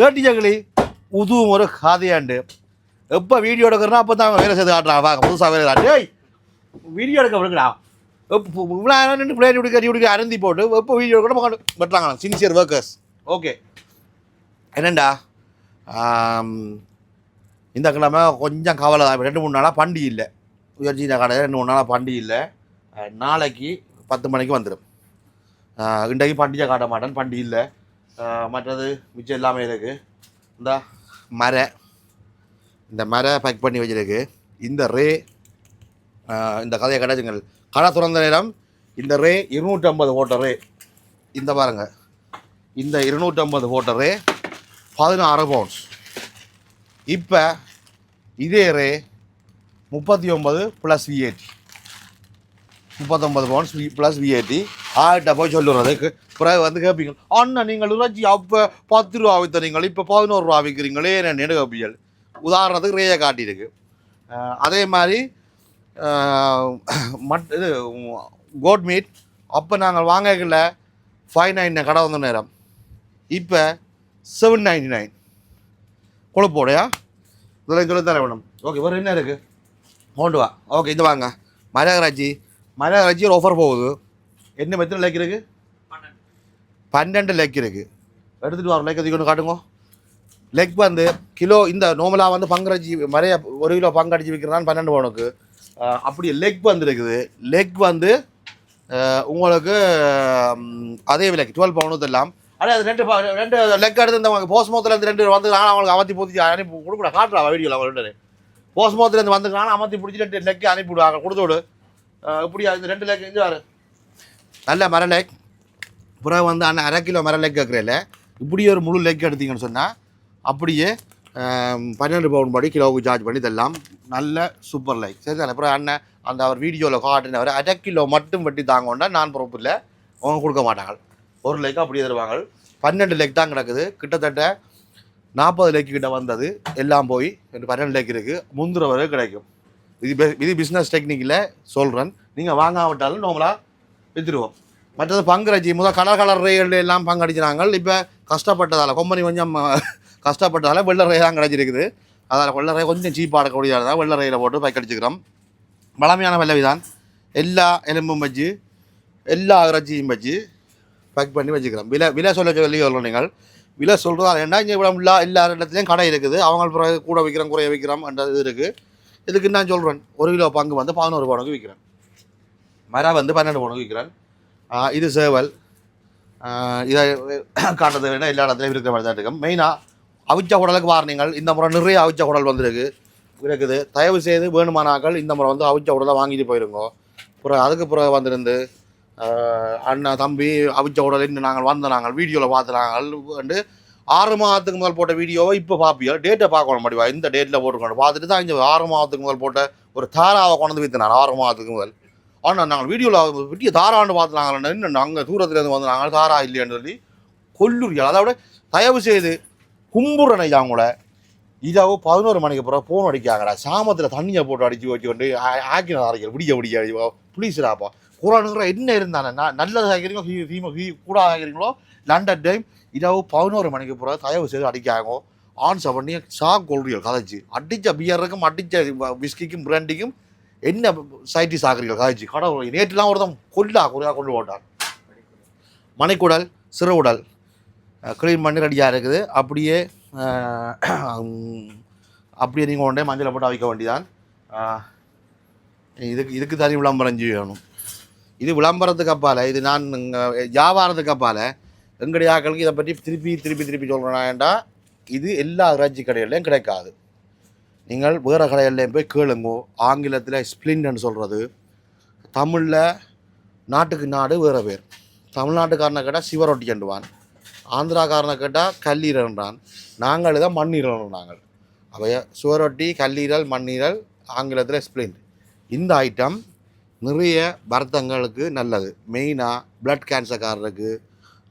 கேட்டீங்களே உதுவும் ஒரு காதையாண்டு. எப்போ வீடியோ எடுக்கிறனா அப்போ தான் வேலை செய்து காட்டுறான் வாங்க புதுசாக வேலை காட்டு வீடியோ எடுக்க விடுங்கடா. எப்போ இவ்வளோ நின்று பிளேட் இப்படி கட்டி இப்படி அருந்தி போட்டு எப்போ வீடியோ எடுக்கணும் வெட்டுறாங்க சின்சியர் ஒர்க்கர்ஸ் ஓகே என்னண்டா? இந்த கிழமை கொஞ்சம் கவலை தான். ரெண்டு மூணு நாளாக பண்டி இல்லை. உயர்ஜீன கடை ரெண்டு மூணு நாளாக பண்டி இல்லை. நாளைக்கு பத்து மணிக்கு வந்துடும் இன்றைக்கு பண்டிகை காட்ட மாட்டேன் பண்டி இல்லை. மற்றது மிச்சம் எல்லாமே இருக்குது இந்த மரை. இந்த மரை பேக் பண்ணி வச்சிருக்கு. இந்த ரே இந்த கதையை கிடைச்சுங்கள் கடை திறந்த நேரம் இந்த ரே இருநூற்றம்பது ஓட்ட ரே. இந்த பாருங்க. இந்த இருநூற்றம்பது ஓட்ட ரே பதினாறு பவுன்ஸ் இப்போ இதே ரே முப்பத்தி ஒன்பது ப்ளஸ் விஏடி முப்பத்தொம்பது பவுன்ஸ் ப்ளஸ் விஏடி ஆகிட்ட போய் சொல்லுறதுக்கு பிறகு வந்து கேட்பீங்க அண்ணா நீங்கள் இறைச்சி அப்போ பத்து ரூபா விற்றுறீங்க இப்போ பதினோரு ரூபா விற்கிறீங்களே என்ன கேட்பீங்கள் உதாரணத்துக்கு ரேயை காட்டியிருக்கு. அதே மாதிரி மட் இது கோட் மீட் அப்போ நாங்கள் வாங்கல ஃபைவ் நைன் கடை வந்த நேரம். இப்போ செவன் நைன்டி நைன் கொழுப்போடையா? இதெல்லாம் சொல்லி தர வேணும் ஓகே வேறு என்ன இருக்குது கொண்டு வா. ஓகே இது வாங்க. மரகராஜி மரகராஜி ஒரு ஆஃபர் போகுது. என்ன எத்தனை லேக் இருக்கு? பன்னெண்டு லெக் இருக்கு. எடுத்துகிட்டு வரோம். லெக் ஒன்று காட்டுங்க. லெக் வந்து கிலோ இந்த நோமலாக வந்து பங்கரச்சி மறைய ஒரு கிலோ பங்கடிச்சு விற்கிறதான் பன்னெண்டு பவுனுக்கு அப்படியே அப்படி லெக் வந்து இருக்குது. லெக் வந்து உங்களுக்கு அதே விலைக்கு டுவெல் பவுனுக்கு எல்லாம் ஆனால் அது ரெண்டு ரெண்டு லெக் எடுத்து இந்த போஸ்மோத்தில் மோத்துலேருந்து ரெண்டு வந்து நான் அவங்களுக்கு அமர்த்தி பூத்தி அனுப்பி கொடுக்கூட காட்டுறா வீடியோவில் அவங்க ரெண்டு போஸ்மோத்தில் இருந்து வந்து நான் அமர்த்தி பிடிச்சி ரெண்டு லெக்கு அனுப்பி விடுவாங்க கொடுத்து விடு. இப்படி ரெண்டு லெக் இங்கே நல்ல மர லெக் பிறகு வந்து அண்ணன் அரை கிலோ மர லேக் கேட்குறேன் இப்படி ஒரு முழு லெக் எடுத்தீங்கன்னு சொன்னால் அப்படியே பன்னெண்டு பவுன் படி கிலோவுக்கு சார்ஜ் பண்ணி தரலாம். நல்ல சூப்பர் லைக் சரி தானே அப்புறம் அண்ணன் அந்த அவர் வீடியோவில் காட்டினவர் அரை கிலோ மட்டும் வெட்டி தாங்கன்னா நான் பொறுப்பில் அவங்க கொடுக்க மாட்டாங்க. ஒரு லைக் அப்படியே தருவாங்க. பன்னெண்டு லைக் தான் கிடக்குது. கிட்டத்தட்ட நாற்பது லைக் கிட்ட வந்தது. எல்லாம் போய் ரெண்டு பன்னெண்டு லைக் இருக்குது முந்திர வரை கிடைக்கும். இது இது பிஸ்னஸ் டெக்னிக்கில் சொல்கிறேன் நீங்கள் வாங்காவிட்டாலும் நம்மளாக விற்றுருவோம் மற்றது பங்குறச்சி முதல் கலர் கலர் ரேகள் எல்லாம் பங்கடிச்சினாங்க இப்போ கஷ்டப்பட்டதால் கொம்பனி கொஞ்சம் கஷ்டப்பட்டதால் வெள்ளை ரே தான் கிடச்சிருக்குது. அதால் வெள்ளை ரே கொஞ்சம் சீப்பாக இருக்கக்கூடியதாக வெள்ளை ரயிலை போட்டு பைக் அடிச்சுக்கிறோம் பழமையான தான். எல்லா எலும்பும் வச்சு எல்லா இறைச்சியும் வச்சு பேக் பண்ணி வச்சுக்கிறோம். விலை விலை சொல்ல சொல்லி சொல்லணும் நீங்கள். விலை சொல்கிறதால ஏன்னா இங்கே இவ்வளோ எல்லா எல்லா இடத்துலையும் கடை இருக்குது. அவங்க பிறகு கூட விற்கிறோம் குறைய விற்கிறோம் என்ற இது இருக்குது இதுக்கு நான் சொல்கிறேன் ஒரு கிலோ பங்கு வந்து பதினோரு பவுனுக்கு விற்கிறேன். மரம் வந்து பன்னெண்டு பவுனுக்கு விற்கிறேன் இது சேவல். இதை காட்டுறது வேணால் எல்லா இடத்துலையும் இருக்கிற மாதிரி தான் இருக்கும். மெயினாக அவிச்ச குடலுக்கு வாரணிங்கள். இந்த முறை நிறைய அவிச்ச குடல் வந்திருக்கு. இருக்குது. தயவு செய்து வேணுமானாக்கள் இந்த முறை வந்து அவிச்ச உடலை வாங்கிட்டு போயிருங்கோ. அப்புறம் அதுக்கு பிறகு வந்திருந்து அண்ணன் அண்ணா தம்பி அவிச்ச உடலின்னு நாங்கள் வந்த நாங்கள் வீடியோவில் பார்த்து நாங்கள் வந்து ஆறு மாதத்துக்கு முதல் போட்ட வீடியோவை இப்போ பார்ப்பியோ டேட்டை பார்க்கணும் முடிவா. இந்த டேட்டில் போட்டுக்கணும் பார்த்துட்டு தான் இங்கே ஆறு மாதத்துக்கு முதல் போட்ட ஒரு தாராவை கொண்டு விற்று நான் ஆறு மாதத்துக்கு முதல். ஆனால் நாங்கள் வீடியோவில் பெரிய தாரான்னு பார்த்துனாங்களே நாங்கள் அங்கே தூரத்துலேருந்து வந்து நாங்கள் தாரா இல்லையான்னு சொல்லி கொல்லுறியால் அதை விட தயவு செய்து கும்புறனை அவங்கள இதாவோ பதினோரு மணிக்கு அப்புறம் ஃபோன் அடிக்காங்கடா சாமத்தில் தண்ணியை போட்டு அடித்து வச்சு கொண்டு ஆக்கின அரைக்கிற விடிய விடிய புளிசுடாப்பா குரானுங்கிற என்ன இருந்தானே? நான் நல்லது ஆகிறீங்களோ ஹீ ஹீமோ ஹீ கூட ஆகிறீங்களோ லண்டன் டைம் இதாவோ பதினோரு மணிக்கு அப்புறம் தயவு செய்து அடிக்காங்க ஆன்சர் பண்ணி சா கொள்றீர்கள் கதைச்சு அடித்த பியருக்கும் அடித்த விஸ்கிக்கும் பிராண்டிக்கும் என்ன சைட்டிஸ் ஆகிறீர்கள் காய்ச்சி கடவுள் நேற்றுலாம் ஒருத்தன் கொல்லா குறையாக கொண்டு போட்டான். மணிக்குடல் சிறு உடல். க்ளீன் பண்ணி ரெடியாக இருக்குது. அப்படியே அப்படியே நீங்கள் கொண்டே மஞ்சளை போட்டு அவிக்க வேண்டியதான் இதுக்கு இதுக்கு தனி விளம்பரம் செய்யணும். இது விளம்பரத்துக்கு அப்பால். இது நான் வியாபாரத்துக்கு அப்பால். எங்களுடைய ஆக்களுக்கு இதை பற்றி திருப்பி திருப்பி திருப்பி சொல்கிறேன்னா இது எல்லா இறைச்சி கடைகள்லையும் கிடைக்காது. நீங்கள் வேறு கடைகள்லேயும் போய் கேளுங்கோ. ஆங்கிலத்தில் ஸ்ப்ளின்னு சொல்கிறது தமிழில் நாட்டுக்கு நாடு வேறு பேர். தமிழ்நாட்டுக்காரனை கேட்டால் சிவரொட்டி கண்டுவான் ஆந்திராக்காரனை கேட்டால் கல்லீரன்றான் நாங்கள் தான் மண்ணீரல் நாங்கள். அவைய சுவரொட்டி கல்லீரல் மண்ணீரல் ஆங்கிலத்தில் ஸ்ப்ளின் இந்த ஐட்டம் நிறைய வருத்தங்களுக்கு நல்லது. மெயினாக பிளட் கேன்சர்காரருக்கு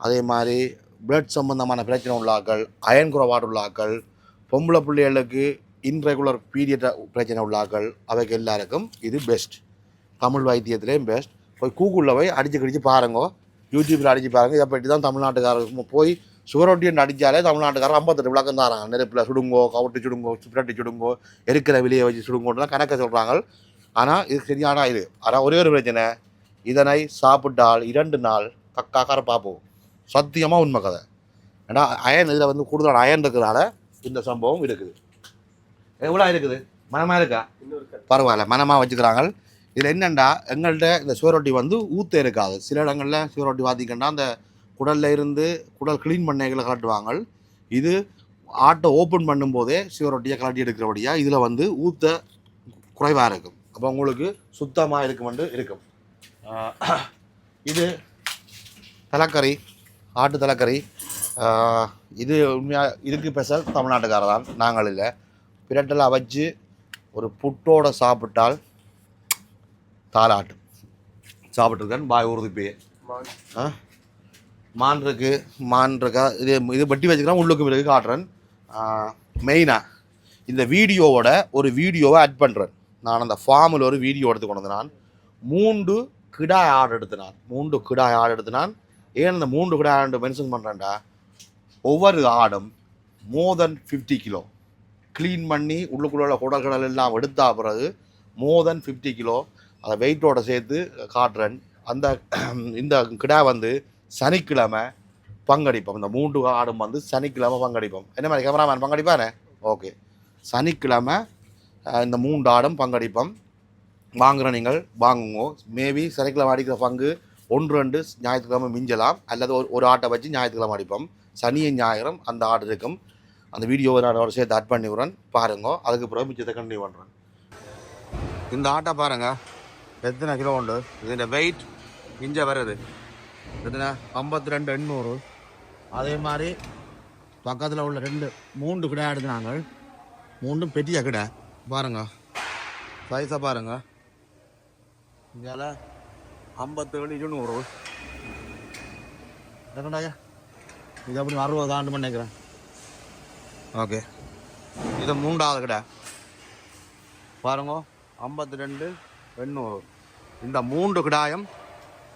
அதே மாதிரி பிளட் சம்பந்தமான பிரச்சனை உள்ளாக்கள் அயன் குறைபாடு உள்ளாக்கள் பொம்பளை பிள்ளைகளுக்கு இன்ரெகுலர் பீரியட் பிரச்சனை உள்ளாக்கள் அவைக்கு எல்லாருக்கும் இது பெஸ்ட் தமிழ் வைத்தியத்திலேயும் பெஸ்ட் போய் கூகுளில் போய் அடிச்சு கடிச்சு பாருங்க. யூடியூப்பில் அடிச்சு பாருங்க. இதை பற்றி தான் தமிழ்நாட்டுக்காரங்க போய் சுவரொட்டின்னு அடித்தாலே தமிழ்நாட்டுக்காரர் ஐம்பத்தெட்டு விளக்கம் தாராங்க நெருப்பில் சுடுங்கோ கவுட்டு சுடுங்கோ பிரட்டி சுடுங்கோ எரிக்கிற விலையை வச்சு சுடுங்கோன்னு கணக்க சொல்கிறாங்க ஆனால் இது சரியான இது. ஆனால் ஒரே ஒரு பிரச்சனை. இதனை சாப்பிட்டால் இரண்டு நாள் கக்காக்கார பார்ப்போம் சத்தியமாக உண்மை கதை. ஏன்னா அயன் இதில் வந்து கூடுதலான அயன் இருக்கிறதால இந்த சம்பவம் இருக்குது. எவ்வளோ இருக்குது மனமாக இருக்கா? பரவாயில்ல மனமாக வச்சுக்கிறாங்க. இதில் என்னென்னா எங்கள்கிட்ட இந்த சுவரொட்டி வந்து ஊற்ற இருக்காது. சில இடங்களில் சுவரொட்டி பார்த்திங்கன்னா அந்த குடல்ல இருந்து குடல் க்ளீன் பண்ணைகளை காட்டுவாங்க இது ஆட்டை ஓப்பன் பண்ணும்போதே சுவரொட்டியை கலட்டி எடுக்கிறபடியாக இதில் வந்து ஊற்ற குறைவாக இருக்கும். அப்போ உங்களுக்கு சுத்தமாக இருக்குமென்று இருக்கும். இது தலைக்கறி ஆட்டு தலைக்கறி. இது உண்மையாக இதுக்கு ஸ்பெஷல் தமிழ்நாட்டுக்காரர் தான் நாங்கள் இல்லை. பிரட்டில் அவச்சு ஒரு புட்டோட சாப்பிட்டால் தாளாட்டும் சாப்பிட்ருக்கேன் பாய் ஊறுது இப்பயே. ஆ? மான் இருக்கு மான் இருக்கா? இது இது வெட்டி வச்சுக்கிறேன். உள்ளுக்கு பிறகு காட்டுறேன். மெயினாக இந்த வீடியோவோட ஒரு வீடியோவை ஆட் பண்ணுறேன் நான் அந்த ஃபார்மில் ஒரு வீடியோ எடுத்து கொண்டு வந்து நான் மூன்று கிடாய் ஆடு எடுத்தினான். மூன்று கிடாய் ஆடு எடுத்தினான். ஏன் இந்த மூன்று கிடாய் ஆடு மென்ஷன் பண்ணுறேன்டா ஒவ்வொரு ஆடும் more than fifty kilo clean பண்ணி உள்ளுக்குள்ள குடல் எல்லாம் எடுத்தா பிறகு மோர் தென் ஃபிஃப்டி கிலோ அதை வெயிட்டோட சேர்த்து காட்டுறேன். அந்த இந்த கிடா வந்து சனிக்கிழமை பங்கடிப்போம். இந்த மூன்று ஆடும் வந்து சனிக்கிழமை பங்கடிப்போம். என்ன மாதிரி கேமராமேன் பங்கடிப்பானே ஓகே சனிக்கிழமை இந்த மூன்று ஆடும் பங்கடிப்போம். வாங்குற நீங்கள் வாங்குங்க. மேபி சனிக்கிழமை அடிக்கிற பங்கு ஒன்று ரெண்டு ஞாயிற்றுக்கிழமை மிஞ்சலாம். அல்லது ஒரு ஒரு ஆட்டை வச்சு ஞாயிற்றுக்கிழமை அடிப்போம். சனியும் ஞாயிறும் அந்த ஆடு இருக்கும். அந்த வீடியோவை நான் ஒரு சேர்த்து அட் பண்ணி விட்றேன். பாருங்க. அதுக்கு பிறகு மிச்சத்தை கண்டினியூ பண்ணுறேன் இந்த ஆட்டை பாருங்க. எத்தனை கிலோ உண்டு? இதோட வெயிட் இஞ்ச வருது. எத்தனை? ஐம்பத்தி ரெண்டு எண்ணூறு. அதே மாதிரி பக்கத்தில் உள்ள ரெண்டு மூன்று கிடா எடுத்துனாங்க மூண்டும் பெரிய கிடை. பாருங்க. சைஸாக பாருங்க. இங்கால ஐம்பத்தேழு இருநூறு. என்னடாயா இது? அப்படி அறுபது ஆண்டு நினைக்கிறேன் ஓகே. இது மூன்றாவது கடை. பாருங்க ஐம்பத்தி ரெண்டு எண்ணூறு. இந்த மூன்று கிடாயம்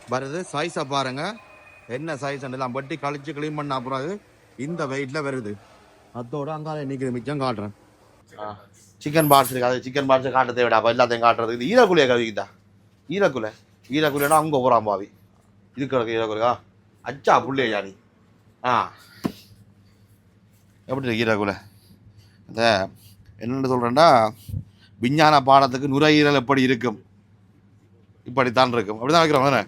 வருது. சைஸை பாருங்க. என்ன சைஸ்ன்னு எல்லாம் வெட்டி கழிச்சு க்ளீன் பண்ண அப்புறம் இந்த வெயிட்டில் வருது. அதோட அங்கால இன்னைக்கு மிச்சம் காட்டுறேன். சிக்கன் பார்ட்ஸ் இருக்காது அது சிக்கன் பார்ட்ஸை காட்டுறதே விட அப்போ எல்லாத்தையும் காட்டுறது இது ஈரக்குலையை கவிக்குதா ஈரக்குலை. ஈரக்குலைன்னா அங்கே போகிறான் பாவி. இருக்கிறது ஈரக்குலையா? அச்சா புள்ளையா நீ ஆ. எப்படி இருக்கு ஈரக்குலை இந்த என்னென்னு சொல்கிறேன்னா விஞ்ஞான பாடத்துக்கு நுரையீரல் எப்படி இருக்கும்? இப்படித்தான் இருக்கும். அப்படி தான் வைக்கிறோம் தானே?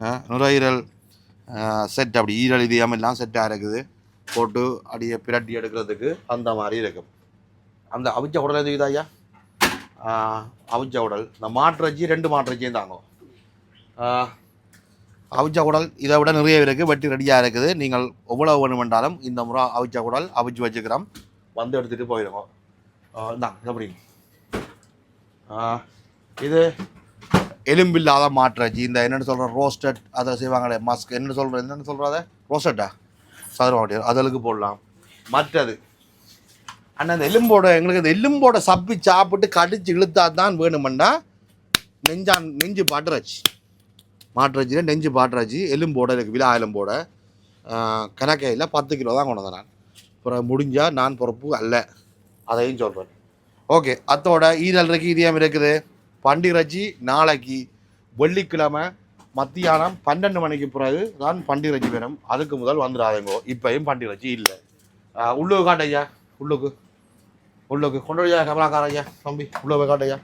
ஆ, நுரையீரல் செட் அப்படி ஈரல் இதயம் எல்லாம் செட்டாக இருக்குது. போட்டு அடியை பிரட்டி எடுக்கிறதுக்கு அந்த மாதிரி இருக்கும். அந்த அவிச்ச உடல் எது ஐயா அவிச்ச உடல். இந்த மாற்றச்சி ரெண்டு மாற்றச்சியும் தாங்கும். ஆ, அவிச்ச குடல் இதை விட நிறைய இருக்குது வெட்டி ரெடியாக இருக்குது. நீங்கள் எவ்வளோ வேணுமென்றாலும் இந்த முறை அவிச்ச குடல் அவிச்சு வச்சுக்கிறோம். வந்து எடுத்துகிட்டு போயிடுங்க இந்தாங்க எப்படி இது எலும்பில்லாத மாற்றச்சி. இந்த என்னென்னு சொல்கிற ரோஸ்டட் அதை செய்வாங்களே மஸ்க் என்னென்னு சொல்கிற என்னென்னு சொல்கிறத ரோஸ்டட்டா சதுரமாட்டி அதலுக்கு போடலாம். மற்றது அண்ணா இந்த எலும்போட எங்களுக்கு இந்த எலும்போட சப்பி சாப்பிட்டு கடிச்சு இழுத்தா தான் வேணுமெண்டா நெஞ்சான் நெஞ்சு பட்டுறாச்சு மாட்டுறச்சியில் நெஞ்சு பாட்டுறாச்சு எலும்போட இருக்குது விழா எலும்போட கணக்கையில் பத்து கிலோ தான் கொண்டு வந்தேன் நான். அப்புறம் முடிஞ்சால் நான் பொறுப்பு அல்ல. அதையும் சொல்கிறேன் ஓகே அத்தோட ஈரல் இருக்கு இதயம் இருக்குது பண்டிகரஜி நாளைக்கு வெள்ளிக்கிழமை மத்தியானம் பன்னெண்டு மணிக்கு பிறகு தான் பண்டிகரஜி வேணும். அதுக்கு முதல் வந்துடாதேங்கோ. இப்பையும் பண்டிகரச்சி இல்லை. உள்ளுக்கு காட்டையா உள்ளுக்கு. உள்ளுக்கு. கொண்டு வையா கமலாக்கார ஐயா தம்பி. உள்ள போய் காட்டையா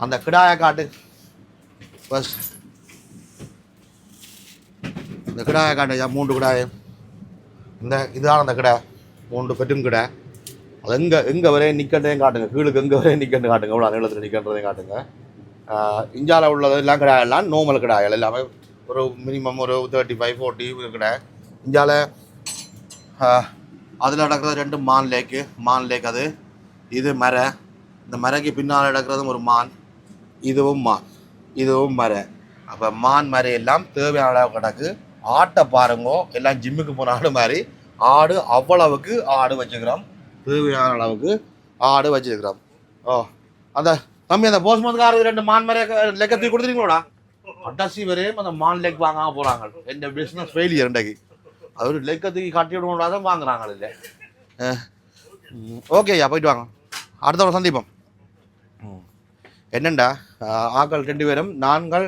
அந்த கிடாயை காட்டு. பஸ் இந்த கிடாயை காட்டையா மூன்று கிடாயை. இந்த இதான அந்த கடை. மூன்று பெட்டும் கடை. அது எங்கே எங்கே வரையும் நிற்கன்றதையும் காட்டுங்க. கீழுக்கு எங்கே வரையும் நிற்கண்டு காட்டுங்க. எவ்வளோ நீளத்தில் நிற்கன்றதையும் காட்டுங்க. இஞ்சால உள்ளது எல்லாம் கிடையாது எல்லாம் நோமல் கிடையாது எல்லாமே ஒரு மினிமம் ஒரு தேர்ட்டி ஃபைவ் ஃபோர்ட்டி கடை. இஞ்சால அதில் நடக்கிறது ரெண்டு மான் லேக்கு மான் லேக் அது. இது மர. இந்த மரைக்கு பின்னால் நடக்கிறதும் ஒரு மான். இதுவும் மான். இதுவும் மரை. அப்போ மான் மரை எல்லாம் தேவையான அளவு கிடக்கு ஆட்டை பாருங்கோ எல்லாம் ஜிம்முக்கு போன ஆடு மாதிரி. ஆடு அவ்வளவுக்கு ஆடு வச்சுக்கிறோம். தேவையான அளவுக்கு ஆடு வச்சிருக்கிறோம் ஓ அந்த தம்பி அந்த போஸ்மத்துக்காரர் ரெண்டு மான் மரை லெக்கத்துக்கு கொடுத்துருங்களோடா அட்டாசி வரையும் அந்த மான் லெக் வாங்காம போகிறாங்க எந்த பிஸ்னஸ் ஃபெயிலியர் இன்றைக்கு. அது ஒரு லெக்கத்துக்கு கட்டி விடுவோம்னா தான் வாங்குறாங்க இல்லை ஓகே ஐயா போயிட்டு வாங்க. அடுத்த ஒரு சந்தீபம் ம். என்னண்டா? ஆக்கள் ரெண்டு பேரும் நாங்கள்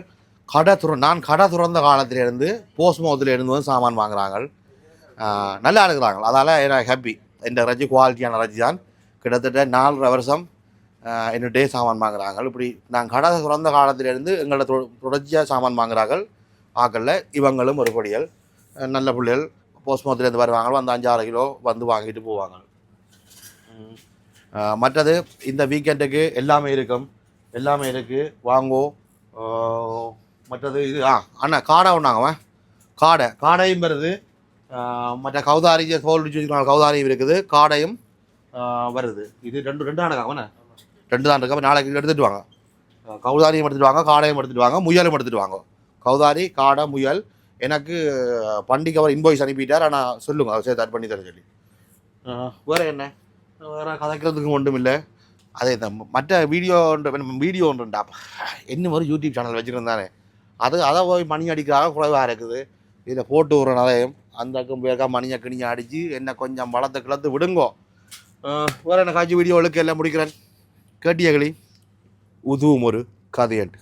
கடை துற நான் கடை துறந்த காலத்திலேருந்து போஸ்ட்மோத்தில் இருந்து வந்து சாமான் வாங்குறாங்க நல்லா இருக்கிறாங்க அதால் எனக்கு ஹாப்பி இந்த ரஜி குவாலிட்டியான ரஜி தான். கிட்டத்தட்ட நாலரை வருஷம் என்னுடைய சாமான் வாங்குறாங்க இப்படி நான் கடை துறந்த காலத்திலேருந்து எங்களோட தொடர்ச்சியாக சாமான் வாங்குறாங்க ஆக்களில். இவங்களும் ஒரு பொடியல் நல்ல பிள்ளைகள். போஸ்ட்மோத்திலேருந்து வருவாங்க வந்து அஞ்சாறு கிலோ வந்து வாங்கிட்டு போவாங்க மற்றது இந்த வீக்கெண்டுக்கு எல்லாமே இருக்கும். எல்லாமே இருக்குது வாங்கோ. மற்றது இது ஆ அண்ணா காடை ஒன்றாங்க காடை. காடையும் வருது. மற்ற கௌதாரி தோல் வச்சுருக்காங்க கௌதாரியும் இருக்குது. காடையும் வருது. இது ரெண்டு ரெண்டு ஆனக்காங்க ரெண்டு தான் இருக்கு. நாளைக்கு எடுத்துகிட்டு வாங்க. கௌதாரியும் எடுத்துகிட்டு வாங்க காடையும் எடுத்துகிட்டு வாங்க முயலும் எடுத்துகிட்டு வாங்க. கௌதாரி காடை முயல். எனக்கு பண்டிகை அவர் இன்வாய்ஸ் அனுப்பிட்டார். ஆனால் சொல்லுங்கள் அதை சேர்த்து பண்ணி தரேன் சொல்லி. வேறு என்ன? வேறு கதைக்கிறதுக்கு ஒன்றும் இல்லை அதே இந்த மற்ற வீடியோ வீடியோ ஒன்றுண்டா. என்ன ஒரு யூடியூப் சேனல் வச்சுருந்தானே அது அதை போய் மணி அடிக்கிறாங்க குறைவாக இருக்குது. இதில் போட்டு விடுற நிறையம் அந்த அக்கம் பேருக்கா மணியை கிணியை அடித்து என்ன கொஞ்சம் வளர்த்து கிளத்து விடுங்கோ. வேறு என்ன காட்சி வீடியோவுக்கு எல்லாம் முடிக்கிறேன். கேட்டியகளி உதுவும் ஒரு கதையட்டு.